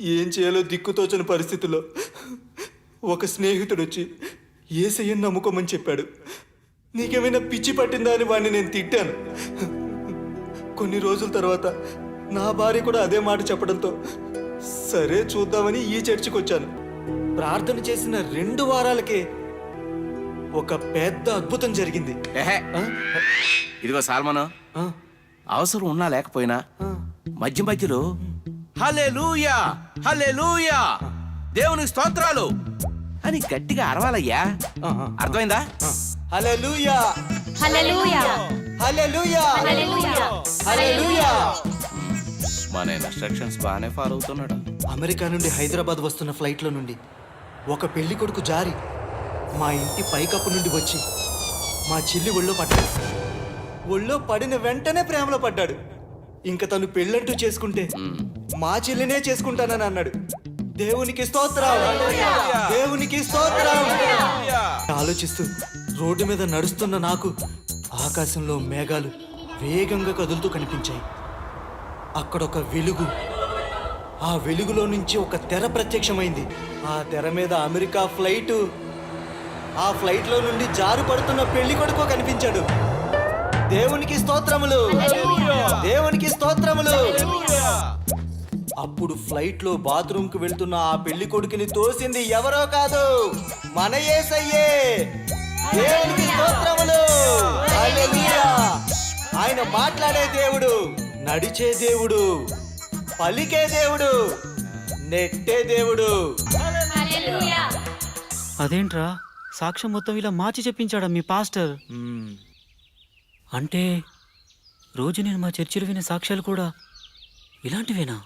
ఏం చేయాలో దిక్కుతోచని పరిస్థితుల్లో ఒక స్నేహితుడు వచ్చి ఏసయ్యని నమ్ముకోమని చెప్పాడు. నీకేమైనా పిచ్చి పట్టిందా అని వాడిని నేను తిట్టాను. కొన్ని రోజుల తర్వాత నా భార్య కూడా అదే మాట చెప్పడంతో సరే చూద్దామని ఈ చర్చికి వచ్చాను ప్రార్థన చేసిన రెండు వారాలకే ఒక పెద్ద అద్భుతం జరిగింది? ఇదిగో సాల్మను? అవసరం ఉన్నా లేకపోయినా. మధ్య మధ్యలో హలే లూయా హలే లూయా దేవునికి స్తోత్రాలు. అని గట్టిగా అరవాలయ్యా. అర్థమైందా? హల్లెలూయా! హల్లెలూయా. హల్లెలూయా! హల్లెలూయా. హల్లెలూయా! మన ఇన్స్ట్రక్షన్స్ బాగానే ఫాలో అవుతున్నాడు. అమెరికా నుండి హైదరాబాద్ వస్తున్న ఫ్లైట్లో నుండి ఒక పెళ్ళి కొడుకు జారి మా ఇంటి పైకప్పు నుండి వచ్చి మా చెల్లి ఒళ్ళో పడ్డాడు. ఒళ్ళో పడిన వెంటనే ప్రేమలో పడ్డాడు. ఇంక తను పెళ్ళంటూ చేసుకుంటే మా చెల్లినే చేసుకుంటానని అన్నాడు. దేవునికి స్తోత్రం. దేవునికి స్తోత్రం. ఆలోచిస్తూ రోడ్డు మీద నడుస్తున్న నాకు ఆకాశంలో మేఘాలు వేగంగా కదులుతూ కనిపించాయి. అక్కడ ఒక వెలుగు. ఆ వెలుగులో నుంచి ఒక తెర ప్రత్యక్షమైంది. ఆ తెర మీద అమెరికా ఫ్లైట్. ఆ ఫ్లైట్లో నుండి జారు పడుతున్న పెళ్ళి కొడుకు కనిపించాడు. దేవునికి స్తోత్రములు. అప్పుడు ఫ్లైట్లో బాత్రూమ్కు వెళ్తున్న ఆ పెళ్ళి కొడుకుని తోసింది ఎవరో కాదు మన యేసయ్యే దేవునికి స్తోత్రములు. హల్లెలూయా. ఆయన మాట్లాడే దేవుడు నడిచే దేవుడు పలికే దేవుడు నెట్టే దేవుడు. హల్లెలూయా అదేంట్రా? సాక్ష్యం మొత్తం ఇలా మార్చి చెప్పించాడా మీ పాస్టర్? అంటే రోజు నేను మా చర్చిలో వినే సాక్ష్యాలు కూడా ఇలాంటివేనా?